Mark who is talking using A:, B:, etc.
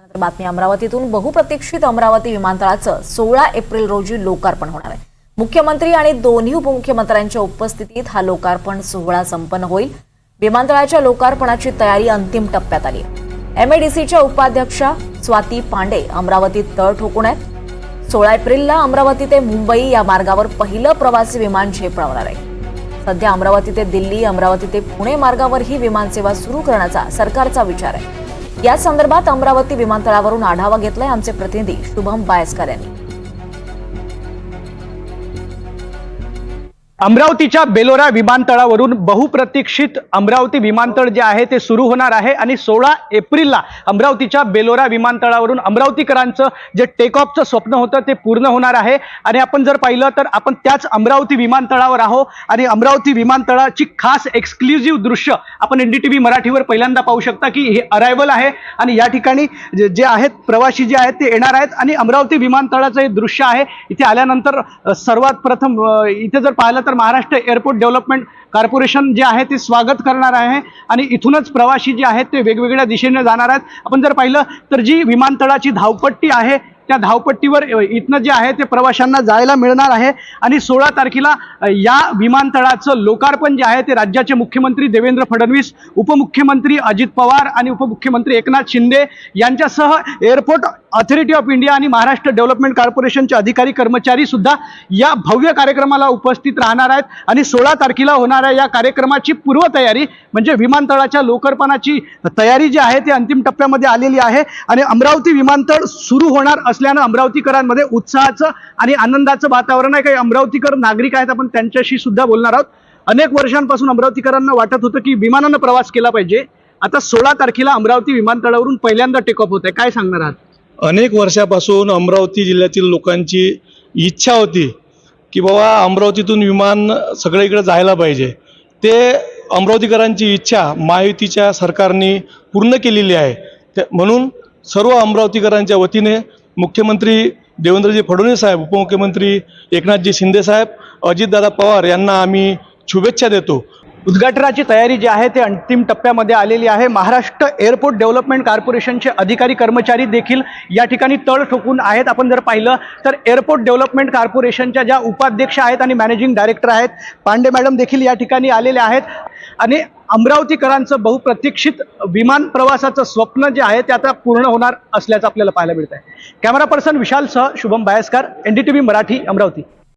A: त्यानंतर बातमी अमरावतीतून. बहुप्रतीक्षित अमरावती विमानतळाचं सोळा एप्रिल रोजी लोकार्पण होणार आहे. मुख्यमंत्री आणि दोन्ही उपमुख्यमंत्र्यांच्या उपस्थितीत हा लोकार्पण सोहळा संपन्न होईल. विमानतळाच्या लोकार्पणाची तयारी अंतिम टप्प्यात आली एमएडीसीच्या उपाध्यक्षा स्वाती पांडे अमरावतीत तळ ठोकून आहेत. सोळा एप्रिलला अमरावती ते मुंबई या मार्गावर पहिलं प्रवासी विमान झेपावणार आहे. सध्या अमरावती ते दिल्ली अमरावती ते पुणे मार्गावर ही विमानसेवा सुरू करण्याचा सरकारचा विचार आहे. या संदर्भात अमरावती विमानतळावरून आढावा घेतलाय आमचे प्रतिनिधी शुभम बायस्कर यांनी.
B: अमरावतीच्या बेलोरा विमानतळावरून बहुप्रतीक्षित अमरावती विमानतळ जे आहे ते सुरू होणार आहे आणि सोळा एप्रिलला अमरावतीच्या बेलोरा विमानतळावरून अमरावतीकरांचं जे टेक ऑफचं स्वप्न होतं ते पूर्ण होणार आहे. आणि आपण जर पाहिलं तर आपण त्याच अमरावती विमानतळावर आहो आणि अमरावती विमानतळाची खास एक्सक्लुझिव्ह दृश्य आपण एन डी टी व्ही मराठीवर पहिल्यांदा पाहू शकता की हे अरायवल आहे. आणि या ठिकाणी जे जे आहेत प्रवासी जे आहेत ते येणार आहेत आणि अमरावती विमानतळाचं हे दृश्य आहे. इथे आल्यानंतर सर्वात प्रथम इथे जर पाहिलं तर महाराष्ट्र एअरपोर्ट डेव्हलपमेंट कॉर्पोरेशन जे आहे ते स्वागत करणार आहे आणि इथूनच प्रवासी जे आहेत ते वेगवेगळ्या दिशेने जाणार आहेत. आपण जर पाहिलं तर जी विमानतळाची धावपट्टी आहे त्या धावपट्टीवर इथनं जे आहे ते प्रवाशांना जायला मिळणार आहे. आणि सोळा तारखेला या विमानतळाचं लोकार्पण जे आहे ते राज्याचे मुख्यमंत्री देवेंद्र फडणवीस उपमुख्यमंत्री अजित पवार आणि उपमुख्यमंत्री एकनाथ शिंदे यांच्यासह एअरपोर्ट ऑथॉरिटी ऑफ इंडिया आणि महाराष्ट्र डेव्हलपमेंट कॉर्पोरेशनचे अधिकारी कर्मचारी सुद्धा या भव्य कार्यक्रमाला उपस्थित राहणार आहेत. आणि सोळा तारखेला होणाऱ्या या कार्यक्रमाची पूर्वतयारी म्हणजे विमानतळाच्या लोकर्पणाची तयारी जी आहे ती अंतिम टप्प्यामध्ये आलेली आहे. आणि अमरावती विमानतळ सुरू होणार असल्यानं अमरावतीकरांमध्ये उत्साहाचं आणि आनंदाचं वातावरण आहे. काही अमरावतीकर नागरिक आहेत आपण त्यांच्याशी सुद्धा बोलणार आहोत. अनेक वर्षांपासून अमरावतीकरांना वाटत होतं की विमानानं प्रवास केला पाहिजे. आता सोळा तारखेला अमरावती विमानतळावरून पहिल्यांदा टेकऑफ होत आहे काय सांगणार आहात?
C: अनेक वर्षापासून अमरावती जिल्ह्यातील लोकांची इच्छा होती की बाबा अमरावतीतून विमान सगळीकडे जायला पाहिजे. ते अमरावतीकरांची इच्छा महायुतीच्या सरकारने पूर्ण केलेली आहे. त्या- म्हणून सर्व अमरावतीकरांच्या वतीने मुख्यमंत्री देवेंद्रजी फडणवीस साहेब उपमुख्यमंत्री एकनाथजी शिंदेसाहेब अजितदादा पवार यांना आम्ही शुभेच्छा देतो.
B: उद्घाटनाची तयारी जी आहे ते अंतिम टप्प्यामध्ये आलेली आहे. महाराष्ट्र एअरपोर्ट डेव्हलपमेंट कॉर्पोरेशनचे अधिकारी कर्मचारी देखील या ठिकाणी तळ ठोकून आहेत. आपण जर पाहिलं तर एअरपोर्ट डेव्हलपमेंट कॉर्पोरेशनच्या ज्या उपाध्यक्ष आहेत आणि मॅनेजिंग डायरेक्टर आहेत पांडे मॅडम देखील या ठिकाणी आलेले आहेत. आणि अमरावतीकरांचं बहुप्रतीक्षित विमान प्रवासाचं स्वप्न जे आहे ते आता पूर्ण होणार असल्याचं आपल्याला पाहायला मिळत आहे camera person विशालसह Shubham Bayaskar N D T V Marathi Amravati.